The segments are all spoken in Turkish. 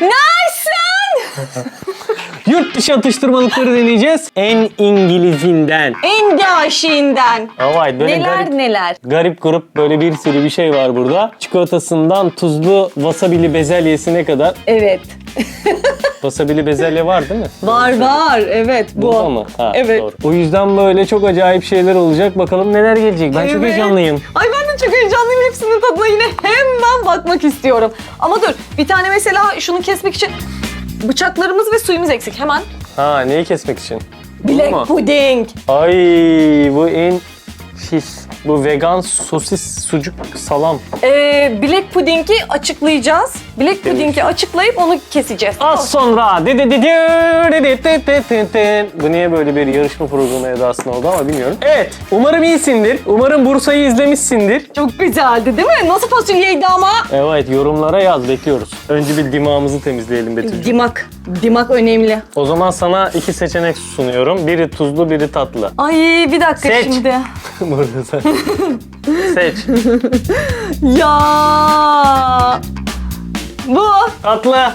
Nasılsın? Yurt dışı atıştırmalıkları deneyeceğiz. En İngilizinden. En aşığından. Evet böyle Neler garip, neler. garip grup böyle bir sürü bir şey var burada. Çikolatasından tuzlu wasabili bezelyesine kadar. Evet. Wasabili bezelye var değil mi? Var var. Evet bu. Bu mu? Ha, Evet. Doğru. O yüzden böyle çok acayip şeyler olacak. Bakalım neler gelecek. Ben çok Evet. heyecanlıyım. Ay ben çok heyecanlıyım. Hepsinin tadına yine hemen bakmak istiyorum. Ama dur bir tane mesela şunu kesmek için bıçaklarımız ve suyumuz eksik. Hemen. Ha neyi kesmek için? Bunu mu? Black pudding. Ay bu en şiş. Bu vegan sosis sucuk salam. Ee, black pudding'i açıklayacağız. Bilek pudingi açıklayıp onu keseceğiz. Az sonra. Bu niye böyle bir yarışma programı edasında oldu ama bilmiyorum. Evet. Umarım iyisindir. Umarım Bursa'yı izlemişsindir. Çok güzeldi değil mi? Nasıl fasulyeydi ama? Evet yorumlara yaz bekliyoruz. Önce bir dimağımızı temizleyelim Betül'cüğüm. Dimak. Dimak önemli. O zaman sana iki seçenek sunuyorum. Biri tuzlu, biri tatlı. Ay bir dakika Seç. şimdi. Burada sen. Seç. ya. Bu. Tatlı.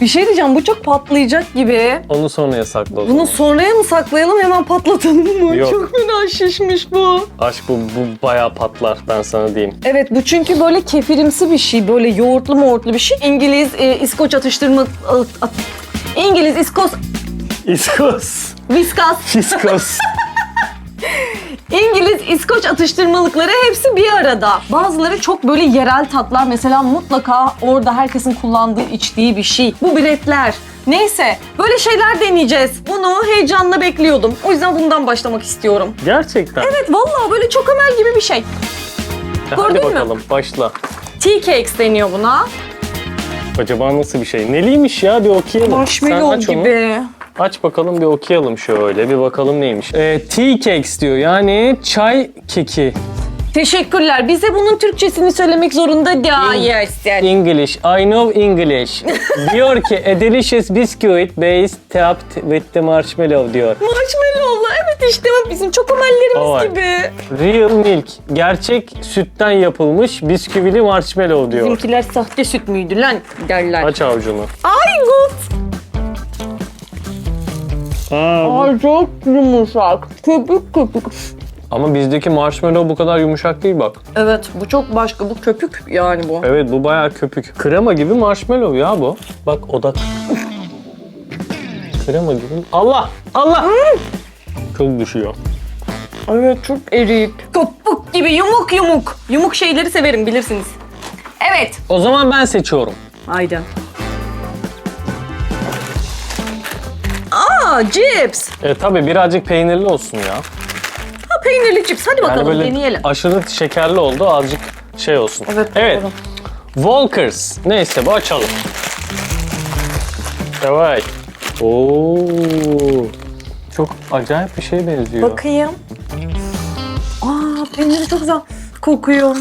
Bir şey diyeceğim bu çok patlayacak gibi. Onu sonraya sakla o Bunu sonraya mı saklayalım hemen patlatalım mı? Yok. Çok fena şişmiş bu. Aşk bu, bu bayağı patlar ben sana diyeyim. Evet bu çünkü böyle kefirimsi bir şey. Böyle yoğurtlu moğurtlu bir şey. İngiliz, e, İskoç atıştırma... at- at- İngiliz, İskos, İskos. Viskas, Fiskos. İngiliz, İskoç atıştırmalıkları hepsi bir arada. Bazıları çok böyle yerel tatlar. Mesela mutlaka orada herkesin kullandığı, içtiği bir şey. Bu biletler. Neyse böyle şeyler deneyeceğiz. Bunu heyecanla bekliyordum. O yüzden bundan başlamak istiyorum. Gerçekten. Evet vallahi böyle çok amel gibi bir şey. Hadi gördün mü? bakalım başla. Tea cakes deniyor buna. Acaba nasıl bir şey? Neliymiş ya bir okuyalım. Sen Marshmallow aç onu. gibi. Aç bakalım bir okuyalım şöyle bir bakalım neymiş. Ee, tea cakes diyor yani çay keki. Teşekkürler. Bize bunun Türkçesini söylemek zorunda değilsin. English. I know English. diyor ki a delicious biscuit based topped with the marshmallow diyor. Marshmallow'la evet işte bak bizim amellerimiz Vay. gibi. Real milk. Gerçek sütten yapılmış bisküvili marshmallow diyor. Bizimkiler sahte süt müydü lan derler. Aç avucunu. Ay good. Ay çok yumuşak. Köpük köpük. Ama bizdeki marshmallow bu kadar yumuşak değil bak. Evet bu çok başka. Bu köpük yani bu. Evet bu bayağı köpük. Krema gibi marshmallow ya bu. Bak odak. Krema gibi. Allah! Allah! Çok düşüyor. Evet çok eriyip. Köpük gibi yumuk yumuk. Yumuk şeyleri severim bilirsiniz. Evet. O zaman ben seçiyorum. Haydi. Aa cips. E tabi birazcık peynirli olsun ya. Ha peynirli cips. Hadi Yani bakalım böyle deneyelim. aşırı şekerli oldu azıcık şey olsun. Evet, Evet. doğru. Walkers. Neyse bu açalım. Evet. Oo. Çok acayip bir şeye benziyor. Bakayım. Aa peyniri çok güzel kokuyor.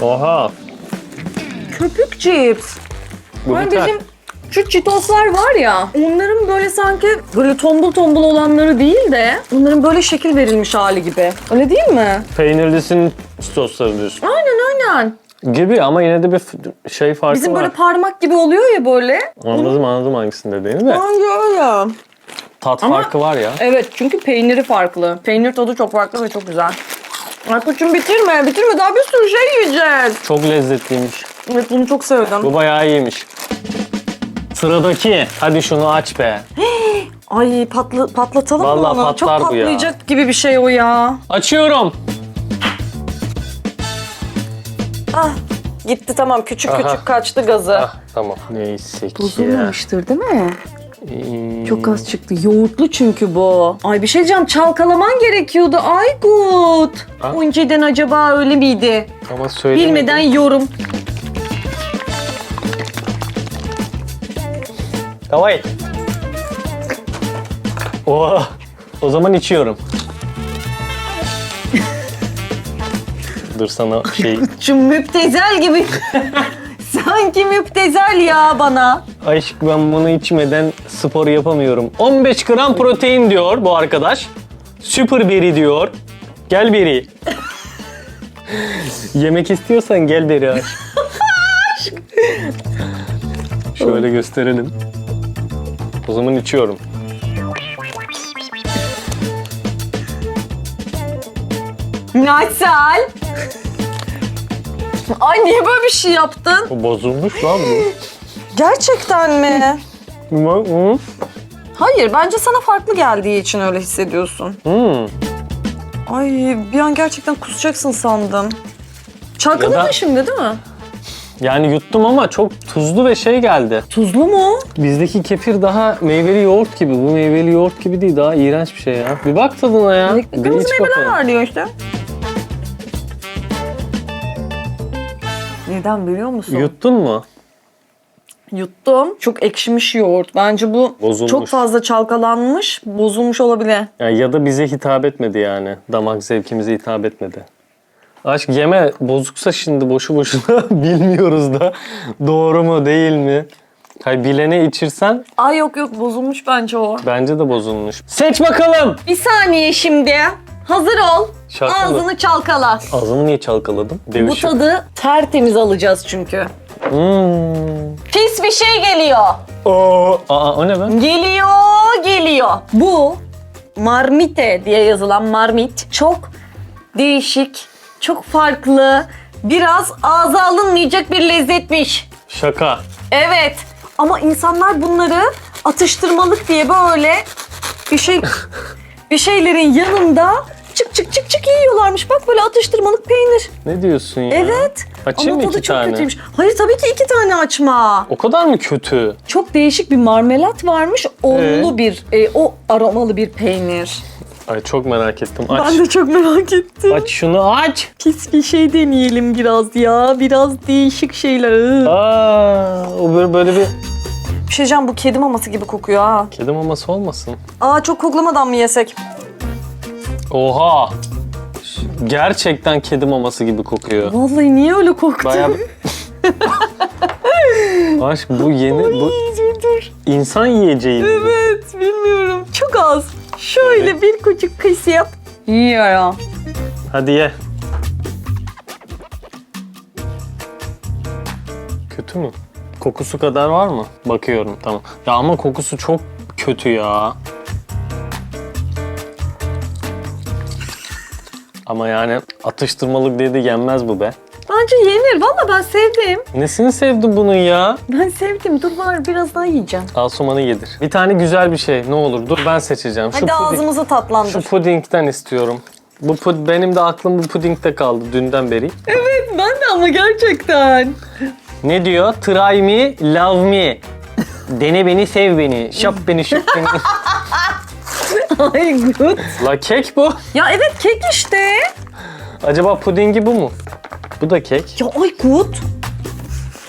Oha. Köpük cips. Bu biter. bizim şu çitoslar var ya, onların böyle sanki böyle tombul tombul olanları değil de onların böyle şekil verilmiş hali gibi. Öyle değil mi? Peynirlisinin sosları diyorsun. Aynen aynen. Gibi ama yine de bir şey farkı Bizim var. böyle parmak gibi oluyor ya böyle. Anladım anladım hangisini dediğini de. Bence öyle. Tat Ama- farkı var ya. Evet çünkü peyniri farklı. Peynir tadı çok farklı ve çok güzel. Aykut'cum bitirme, bitirme. Daha bir sürü şey yiyeceğiz. Çok lezzetliymiş. Evet bunu çok sevdim. Bu bayağı iyiymiş. Sıradaki. Hadi şunu aç be. Ay patla, patlatalım mı Vallahi onu? patlar Çok bu ya. patlayacak gibi bir şey o ya. Açıyorum. Ah gitti tamam küçük Aha. küçük kaçtı gazı. Ah tamam. Neyse ki ya. Bozulmamıştır değil mi? Ee, Çok az çıktı. Yoğurtlu çünkü bu. Ay bir şey diyeceğim çalkalaman gerekiyordu. Ay good. Ha? Önceden acaba öyle miydi? Ama söylemedim. Bilmeden yorum. Evet. Oha. O zaman içiyorum. Dur sana şey... Şu müptezel gibi. Sanki müptezel ya bana. Aşk ben bunu içmeden spor yapamıyorum. 15 gram protein diyor bu arkadaş. Süper beri diyor. Gel beri. Yemek istiyorsan gel beri aç. Şöyle gösterelim. O zaman içiyorum. Nasıl? Ay niye böyle bir şey yaptın? Bu bozulmuş lan bu. Gerçekten mi? Hı, hı. Hayır bence sana farklı geldiği için öyle hissediyorsun. Hmm. Ay bir an gerçekten kusacaksın sandım. Çalkaladın Ya da- şimdi değil mi? Yani yuttum ama çok tuzlu ve şey geldi. Tuzlu mu? Bizdeki kefir daha meyveli yoğurt gibi. Bu meyveli yoğurt gibi değil. Daha iğrenç bir şey ya. Bir bak tadına ya. Bir Kırmızı iç meyveler bakalım. var diyor işte. Neden biliyor musun? Yuttun mu? Yuttum. Çok ekşimiş yoğurt. Bence bu Bozulmuş. çok fazla çalkalanmış, bozulmuş olabilir. Yani ya da bize hitap etmedi yani. Damak zevkimize hitap etmedi. Aşk yeme bozuksa şimdi boşu boşuna bilmiyoruz da doğru mu değil mi? Hayır bilene içirsen Ay yok yok bozulmuş bence o. bence de bozulmuş. Seç bakalım. Bir saniye şimdi. Hazır ol. Şarkı mı? Ağzını çalkala. Ağzımı niye çalkaladım? Bu Devişim. tadı tertemiz alacağız çünkü. Hmm. Pis bir şey geliyor. Oo. Aa o ne be? Geliyor, geliyor. Bu marmite diye yazılan marmit çok değişik, çok farklı, biraz ağza alınmayacak bir lezzetmiş. Şaka. Evet ama insanlar bunları atıştırmalık diye böyle bir şey bir şeylerin yanında çık çık çık çık yiyorlarmış. Bak böyle atıştırmalık peynir. Ne diyorsun ya? Evet. Açayım ama mı tadı iki çok tane? kötüymüş. Hayır tabii ki iki tane açma. O kadar mı kötü? Çok değişik bir marmelat varmış. Onlu Ee? bir, e, o aromalı bir peynir. Ay çok merak ettim. Aç. Ben de çok merak ettim. Aç şunu aç. Pis bir şey deneyelim biraz ya. Biraz değişik şeyler. Aa, o böyle, böyle bir Bir şey diyeceğim, bu kedi maması gibi kokuyor ha. kedi maması olmasın. Aa çok koklamadan mı yesek? Oha. Gerçekten kedi maması gibi kokuyor. Vallahi niye öyle koktu? Bayağı... Aşk bu yeni, bu dur dur. insan yiyeceği. Evet bilmiyorum. Çok az. Şöyle bir küçük kıs yap. Yiyorum. Hadi ye. Kötü mü? Kokusu kadar var mı? Bakıyorum tamam. Ya ama kokusu çok kötü ya. Ama yani atıştırmalık diye de yenmez bu be. Bence yenir. Valla ben sevdim. Nesini sevdin bunun ya? Ben sevdim. Dur var biraz daha yiyeceğim. Asuman'ı yedir. Bir tane güzel bir şey ne olur. Dur ben seçeceğim. Şu, Hadi puding- ağzımızı tatlandır. şu pudingden istiyorum. Bu pud benim de aklım bu pudingde kaldı dünden beri. Evet ben de ama gerçekten. Ne diyor? Try me, love me. Dene beni, sev beni. Şap beni, şıp beni. Ay good. La kek bu. Ya evet kek işte. Acaba pudingi bu mu? Bu da kek. Ya ay good.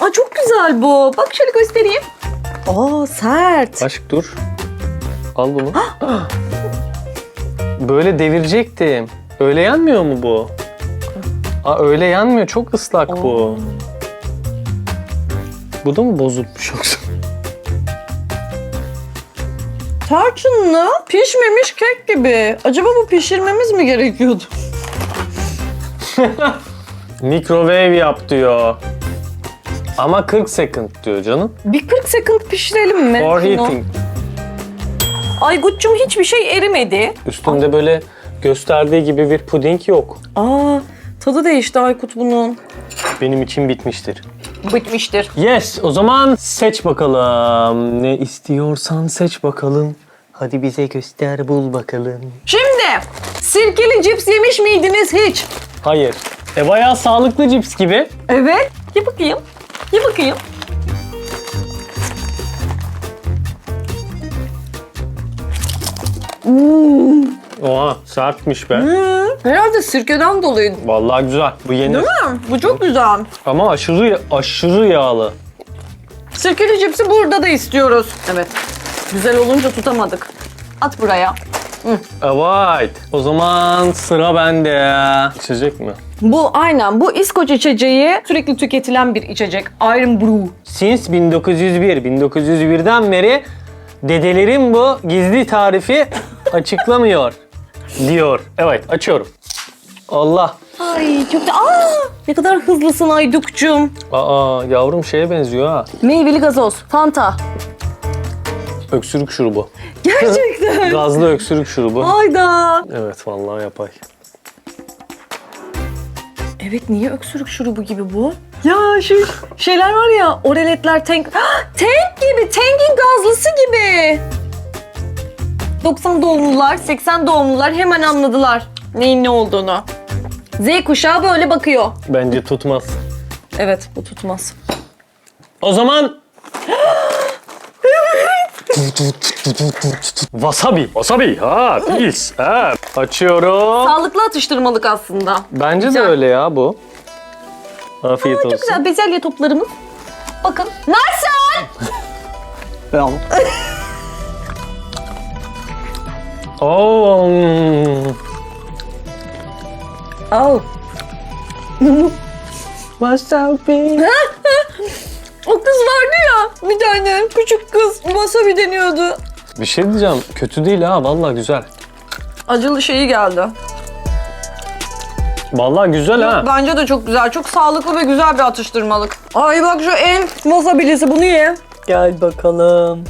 Aa çok güzel bu. Bak şöyle göstereyim. Aa sert. Aşk dur. Al bunu. Böyle devirecektim. Öyle yanmıyor mu bu? Aa öyle yanmıyor. Çok ıslak bu. Bu da mı bozulmuş yoksa? Tarçınlı pişmemiş kek gibi. Acaba bu pişirmemiz mi gerekiyordu? Microwave yap diyor. Ama 40 second diyor canım. Bir 40 second pişirelim mi? For şunu? heating. Aygut'cum hiçbir şey erimedi. Üstünde böyle gösterdiği gibi bir puding yok. Aa tadı değişti Aykut bunun. Benim için bitmiştir. Bitmiştir. Yes, o zaman seç bakalım. Ne istiyorsan seç bakalım. Hadi bize göster bul bakalım. Şimdi sirkeli cips yemiş miydiniz hiç? Hayır. E bayağı sağlıklı cips gibi. Evet. Ye bakayım. Ye bakayım. Oha sertmiş be. Herhalde sirkeden dolayı. Vallahi güzel. Bu yeni. Değil mi? Bu çok güzel. Ama aşırı aşırı yağlı. Sirkeli cipsi burada da istiyoruz. Evet. Güzel olunca tutamadık. At buraya. Evet. O zaman sıra bende. İçecek mi? Bu aynen. Bu İskoç içeceği sürekli tüketilen bir içecek. Iron Brew. Since 1901. 1901'den beri dedelerim bu gizli tarifi açıklamıyor diyor. Evet açıyorum. Allah Ay çok da... Aa, ne kadar hızlısın Ayduk'cum. Aa yavrum şeye benziyor ha. Meyveli gazoz, Fanta. Öksürük şurubu. Gerçekten. Gazlı öksürük şurubu. Hayda. Evet vallahi yapay. Evet niye öksürük şurubu gibi bu? Ya şu şeyler var ya oreletler tank. Ah, tank gibi. Tank'in gazlısı gibi. 90 doğumlular, 80 doğumlular hemen anladılar neyin ne olduğunu. Z kuşağı böyle bakıyor. Bence tutmaz. Evet bu tutmaz. O zaman... Wasabi. Wasabi. Ha, pils. Ha. Açıyorum. Sağlıklı atıştırmalık aslında. Bence Güzel. de öyle ya bu. Afiyet olsun. Çok güzel bezelye toplarımız. Bakın. Nasıl? Oo. mm. Oh. Wasabi. O kız vardı ya bir tane küçük kız wasabi deniyordu. Bir şey diyeceğim. Kötü değil ha. Vallahi güzel. Acılı şeyi geldi. Vallahi güzel ha. Bence de çok güzel. Çok sağlıklı ve güzel bir atıştırmalık. Ay bak şu en wasabilisi bunu ye. Gel bakalım.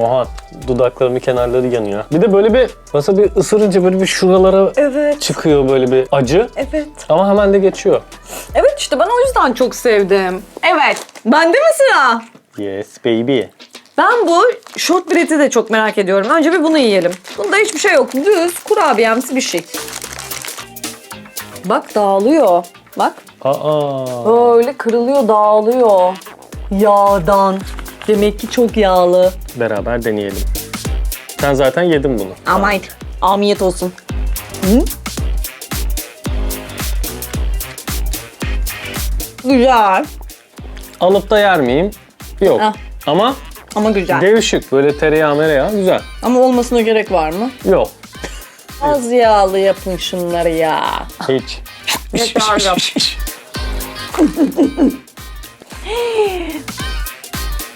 Oha. Dudaklarımın kenarları yanıyor. Bir de böyle bir wasabi ısırınca böyle bir şuralara Evet. çıkıyor böyle bir acı. Evet. Ama hemen de geçiyor. Evet işte ben o yüzden çok sevdim. Evet. Bende mi sıra? Yes baby. Ben bu short bread'i de çok merak ediyorum. Önce bir bunu yiyelim. Bunda hiçbir şey yok. Düz kurabiyemsi bir şey. Bak dağılıyor. Bak. Aa. Böyle kırılıyor, dağılıyor. Yağdan. Demek ki çok yağlı. Beraber deneyelim. Sen zaten yedin bunu. Aman. Amiyet olsun. Güzel. Alıp da yer miyim? Yok. Ah. Ama Ama güzel. devşik. Böyle tereyağı mereyağı güzel. Ama olmasına gerek var mı? Yok. Az yağlı yapın şunları ya. Hiç. Yap.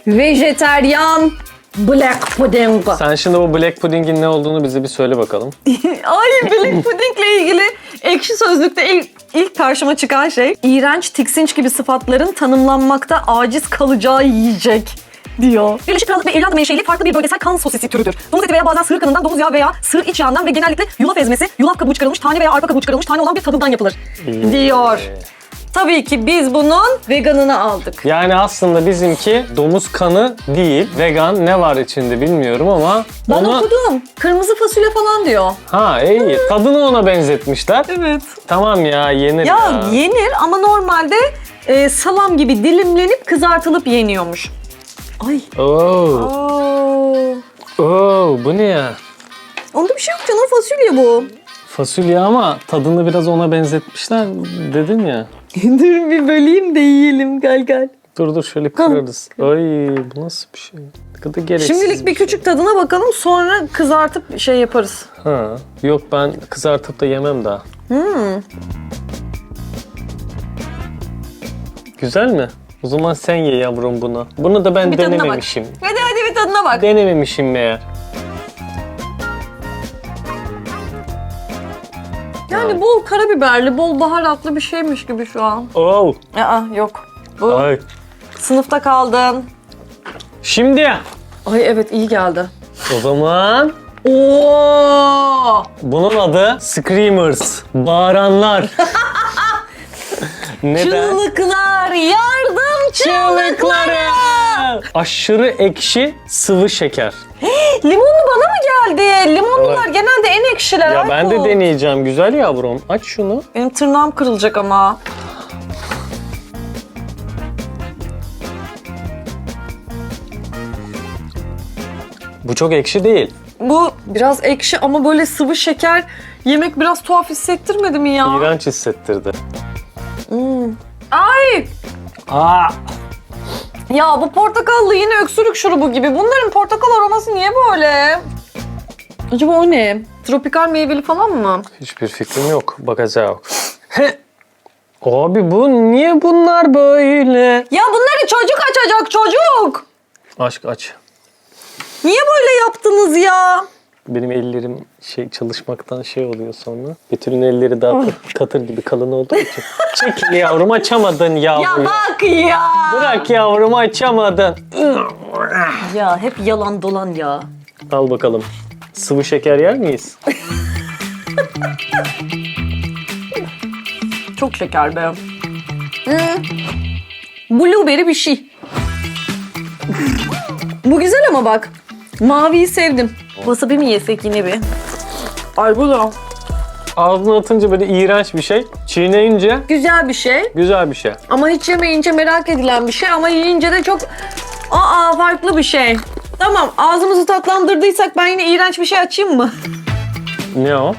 Vejeteryan black pudding. Sen şimdi bu black pudding'in ne olduğunu bize bir söyle bakalım. Ay black puddingle ilgili ekşi sözlükte ilk, ilk karşıma çıkan şey iğrenç, tiksinç gibi sıfatların tanımlanmakta aciz kalacağı yiyecek diyor. Birleşik Krallık ve İrlanda menşeli farklı bir bölgesel kan sosisi türüdür. Domuz eti veya bazen sığır kanından, domuz yağı veya sığır iç yağından ve genellikle yulaf ezmesi, yulaf kabuğu çıkarılmış tane veya arpa kabuğu çıkarılmış tane olan bir tadımdan yapılır. Diyor. Tabii ki biz bunun veganını aldık. Yani aslında bizimki domuz kanı değil. Vegan ne var içinde bilmiyorum ama Ben ona... okudum. Kırmızı fasulye falan diyor. Ha iyi. Tadını ona benzetmişler. Evet. Tamam ya yenir ya. Ya yenir ama normalde e, salam gibi dilimlenip kızartılıp yeniyormuş. Ay. Oo. Oo. Oo, bu ne ya? Onda bir şey yok canım fasulye bu. Fasulye ama tadını biraz ona benzetmişler dedin ya. Dur bir böleyim de yiyelim gel gel. Dur dur şöyle kırarız. Ay bu nasıl bir şey? Ne kadar gereksiz Şimdilik bir şey. küçük tadına bakalım sonra kızartıp şey yaparız. Ha. Yok ben kızartıp da yemem daha. Hmm. Güzel mi? O zaman sen ye yavrum bunu. Bunu da ben Bir tadına bak. denememişim. Hadi hadi bir tadına bak. Denememişim meğer. Yani bol karabiberli, bol baharatlı bir şeymiş gibi şu an. Oh. Aa yok. Bu Ay. sınıfta kaldın. Şimdi Ay evet iyi geldi. o zaman Oo! bunun adı Screamers. Bağıranlar. Neden? Çığlıklar, yardım çığlıkları. Aşırı ekşi sıvı şeker. Limonlu bana mı geldi? Limonlular Evet. genelde en ekşiler. Ya ben de Aykut. deneyeceğim güzel yavrum. Aç şunu. Benim tırnağım kırılacak ama. Bu çok ekşi değil. Bu biraz ekşi ama böyle sıvı şeker yemek biraz tuhaf hissettirmedi mi ya? İğrenç hissettirdi. Ay! Aa, Ya bu portakallı yine öksürük şurubu gibi. Bunların portakal aroması niye böyle? Acaba o ne? Tropikal meyveli falan mı? hiçbir fikrim yok. Bakacağım. He. Abi bu niye bunlar böyle? Ya bunları çocuk açacak çocuk. Aşk aç. Niye böyle yaptınız ya? Benim ellerim şey çalışmaktan şey oluyor sonra. Betül'ün elleri daha kat- katır gibi kalın olduğu için. Çekil yavrum açamadın Ya yavrum. bak ya. Bırak yavrum açamadın. Ya hep yalan dolan ya. Al bakalım. Sıvı şeker yer miyiz? Çok şeker be. Hmm. Blueberry bir şey. Bu güzel ama bak. Maviyi sevdim. Wasabi mi yesek yine bir? Ay bu da Ağzına atınca böyle iğrenç bir şey. Çiğneyince güzel bir şey. güzel bir şey. Ama hiç yemeyince merak edilen bir şey. Ama yiyince de çok aa farklı bir şey. Tamam ağzımızı tatlandırdıysak ben yine iğrenç bir şey açayım mı? Ne o?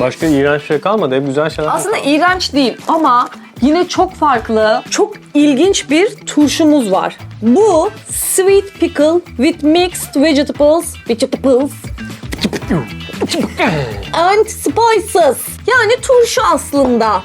Başka iğrenç şey kalmadı. Hep güzel şeyler. Aslında iğrenç değil ama yine çok farklı, çok ilginç bir turşumuz var. Bu sweet pickle with mixed vegetables, vegetables and spices. Yani turşu aslında. Aa!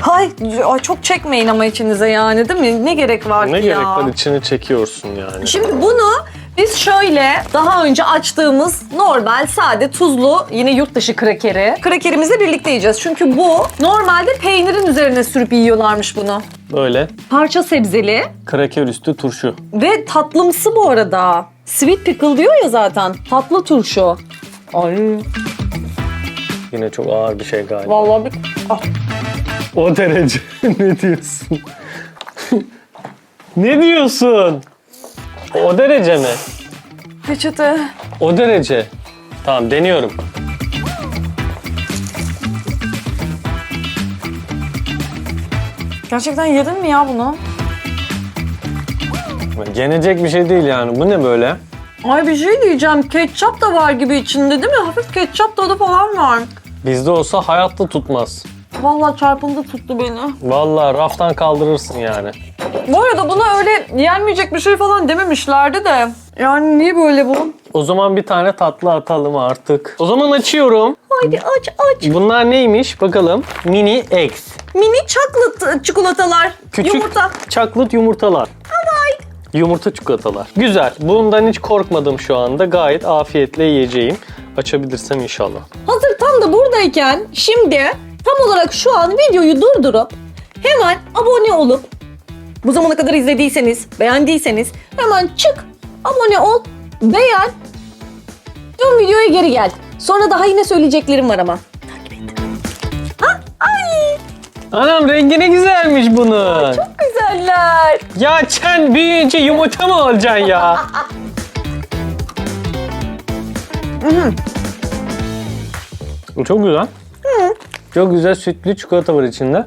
Hay, ay çok çekmeyin ama içinize yani değil mi? Ne gerek var Ne ki ya? gerek var içini çekiyorsun yani. Şimdi bunu biz şöyle daha önce açtığımız normal sade tuzlu yine yurt dışı krakeri. Krakerimizle birlikte yiyeceğiz. Çünkü bu normalde peynirin üzerine sürüp yiyorlarmış bunu. Böyle Parça sebzeli kraker üstü turşu. ve tatlımsı bu arada. Sweet pickle diyor ya zaten. Tatlı turşu. Ay Yine çok ağır bir şey galiba. vallahi bir... Ah, O derece. ne diyorsun? ne diyorsun? O derece mi? peçete. O derece. Tamam deniyorum. Gerçekten yedin mi ya bunu? Yenecek bir şey değil yani. Bu ne böyle? Ay bir şey diyeceğim. Ketçap da var gibi içinde değil mi? Hafif ketçap tadı falan var. Bizde olsa hayatta tutmaz. Vallahi çarpıntı tuttu beni. Vallahi raftan kaldırırsın yani. Bu arada buna öyle yenmeyecek bir şey falan dememişlerdi de. Yani niye böyle bu? O zaman bir tane tatlı atalım artık. O zaman açıyorum. Haydi aç aç. Bunlar neymiş bakalım. Mini eggs. Mini chocolate çikolatalar. Küçük Yumurta. çaklıt yumurtalar. Yumurta çikolatalar. Güzel. Bundan hiç korkmadım şu anda. Gayet afiyetle yiyeceğim. Açabilirsem inşallah. Hazır tam da buradayken şimdi tam olarak şu an videoyu durdurup hemen abone olup bu zamana kadar izlediyseniz, beğendiyseniz hemen çık, abone ol, beğen, dön videoya geri gel. Sonra daha yine söyleyeceklerim var ama. Takip et. Ha? Ay! Anam rengi ne güzelmiş bunun. Güzeller. Ya sen büyüyünce yumurta mı olacaksın ya? Bu çok güzel. Çok güzel sütlü çikolata var içinde.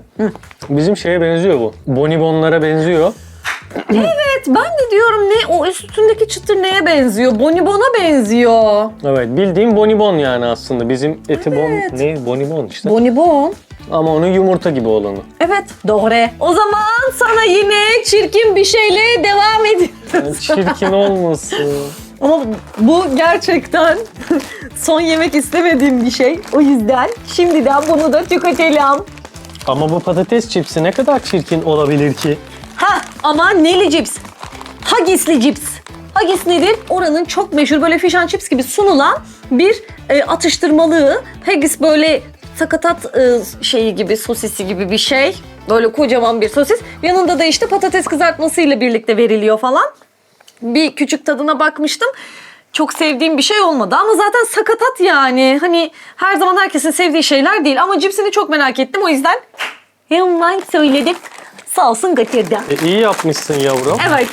Bizim şeye benziyor bu. Bonibonlara benziyor. Evet ben de diyorum ne o üstündeki çıtır neye benziyor? Bonibon'a benziyor. Evet bildiğim bonibon yani aslında. Bizim eti Evet. bon ne bonibon işte. Bonibon. Ama onun yumurta gibi olanı. Evet doğru. O zaman sana yine çirkin bir şeyle devam ediyoruz. Yani çirkin olmasın. Ama bu gerçekten son yemek istemediğim bir şey. O yüzden şimdiden bunu da tüketelim. Ama bu patates çipsi ne kadar çirkin olabilir ki? Ha ama neli cips? Haggisli cips. Haggis nedir? Oranın çok meşhur böyle fish and chips gibi sunulan bir e, atıştırmalığı. Haggis böyle sakatat e, şeyi gibi, sosisi gibi bir şey. Böyle kocaman bir sosis. Yanında da işte patates kızartmasıyla birlikte veriliyor falan. Bir küçük tadına bakmıştım. Çok sevdiğim bir şey olmadı ama zaten sakatat yani. Hani her zaman herkesin sevdiği şeyler değil ama cipsini çok merak ettim o yüzden hemen söyledim. Sağ olsun getirdi. E, iyi yapmışsın yavrum. Evet.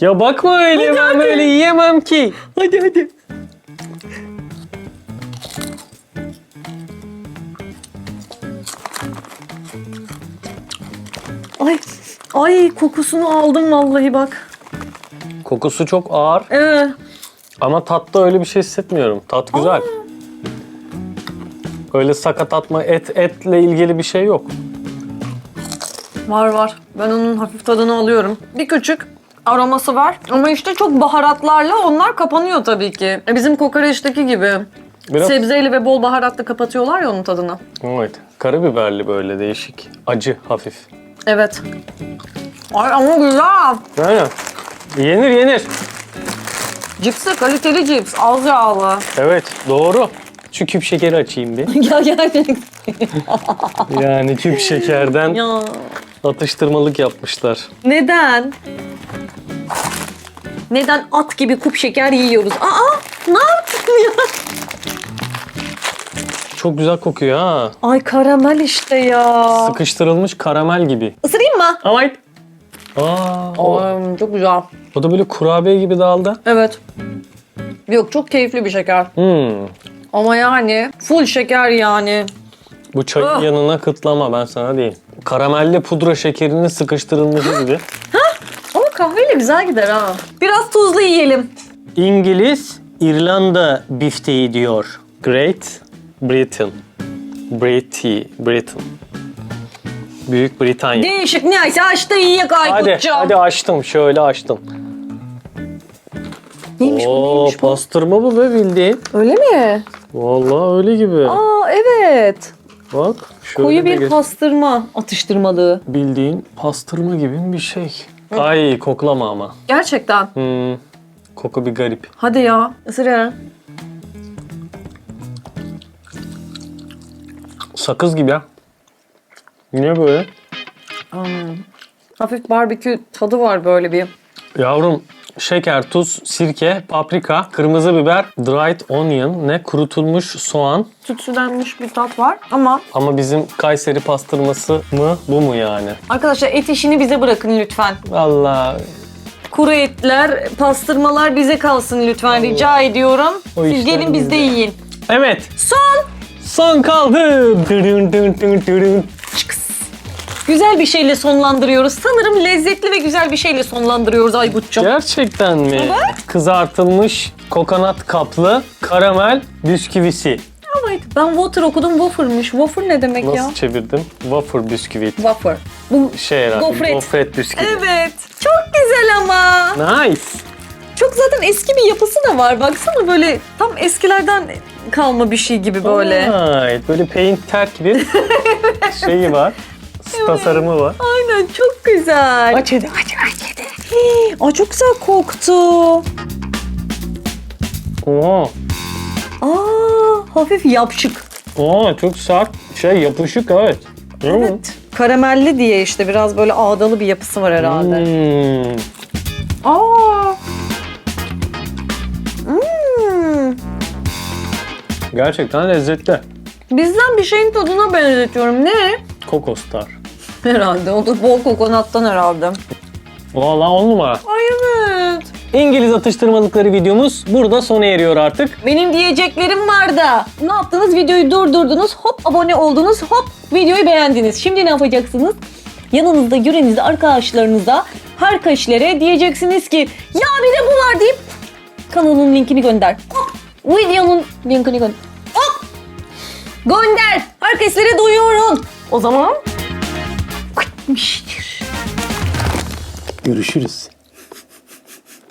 Ya bakma öyle ben böyle yiyemem ki. Hadi hadi. Ay, ay kokusunu aldım vallahi bak. Kokusu çok ağır Evet. ama tatta öyle bir şey hissetmiyorum. Tat güzel. Öyle sakat atma et etle ilgili bir şey yok. Var var. Ben onun hafif tadını alıyorum. Bir küçük aroması var. Ama işte çok baharatlarla onlar kapanıyor tabii ki. E, Bizim kokoreçteki gibi. Biraz Sebzeyle ve bol baharatla kapatıyorlar ya onun tadını. evet. Karabiberli böyle değişik. Acı hafif. Evet. Ay ama güzel. Yani Yenir yenir. Cips de kaliteli cips. Az yağlı. Evet doğru. Şu küp şekeri açayım bir. ya gerçekten. Yani küp şekerden Ya. atıştırmalık yapmışlar. Neden? Neden at gibi kup şeker yiyoruz? Aa ne yaptın ya? Çok güzel kokuyor ha. Ay karamel işte ya. Sıkıştırılmış karamel gibi. Isırayım mı? Ama Aa, o, Ay, çok güzel. o da böyle kurabiye gibi dağıldı. Evet. Yok çok keyifli bir şeker. Hmm. Ama yani full şeker yani. Bu çayın Ah. yanına kıtlama ben sana diyeyim. Karamelli pudra şekerinin sıkıştırılması gibi. Ama kahveyle güzel gider ha. Biraz tuzlu yiyelim. İngiliz İrlanda bifteği diyor. Great Britain. Briti, Britain. Büyük Britanya. Değişik neyse açtı yiyek Hadi, Aykut'cum. hadi açtım. Şöyle açtım. Neymiş bu Oo, neymiş bu? pastırma bu be bildiğin. Öyle mi? Vallahi öyle gibi. Aa evet. Bak. Şöyle Koyu de bir geç- pastırma atıştırmalığı. Bildiğin pastırma gibi bir şey. Ay koklama ama. Gerçekten. Hmm, koku bir garip. Hadi ya. Isır ya. Sakız gibi ya. Niye böyle? Hafif barbekü tadı var böyle bir. Yavrum şeker, tuz, sirke, paprika, kırmızı biber, dried onion ne kurutulmuş soğan. Tütsülenmiş bir tat var. Ama Ama bizim Kayseri pastırması mı bu mu yani? arkadaşlar et işini bize bırakın lütfen. Vallahi Kuru etler, pastırmalar bize kalsın lütfen rica ediyorum. O Siz gelin bizde bizde. yiyin. Evet Son son kaldı. Dırın dırın dırın dırın. Güzel bir şeyle sonlandırıyoruz. Sanırım lezzetli ve güzel bir şeyle sonlandırıyoruz Aygut'cum. Gerçekten mi? Kızartılmış kokonat kaplı karamel bisküvisi. Evet. Ben water okudum, wafer'mış. Wafer ne demek Nasıl ya? çevirdim? Wafer bisküvit. Wafer. Bu Şey herhalde. Gofret. Gofret bisküvi. Evet. Çok güzel ama. Nice. Çok zaten eski bir yapısı da var. Baksana böyle tam eskilerden kalma bir şey gibi böyle. Right. Böyle painter gibi şeyi var. Tasarımı var. Aynen çok güzel. Aç hadi aç aç hadi. Hii, Ay çok güzel koktu. Oo. Aa hafif yapışık. Oo çok sert. Şey yapışık evet. Değil mi? Evet. Karamelli diye işte biraz böyle ağdalı bir yapısı var herhalde. Hmm. Aa. Hmm. Gerçekten lezzetli. Bizden bir şeyin tadına benzetiyorum. Ne? Kokostar. Herhalde. O da bol kokonattan herhalde. Valla on numara. Ay evet. İngiliz atıştırmalıkları videomuz burada sona eriyor artık. Benim diyeceklerim var da. Ne yaptınız? Videoyu durdurdunuz. Hop abone oldunuz. Hop videoyu beğendiniz. Şimdi ne yapacaksınız? Yanınızda, yürenizde, arkadaşlarınıza, herkeşlere diyeceksiniz ki ya bir de bu var deyip kanalın linkini gönder. Hop videonun linkini gönder. Hop gönder. Herkeslere duyurun. O zaman... Bitmiştir. Görüşürüz.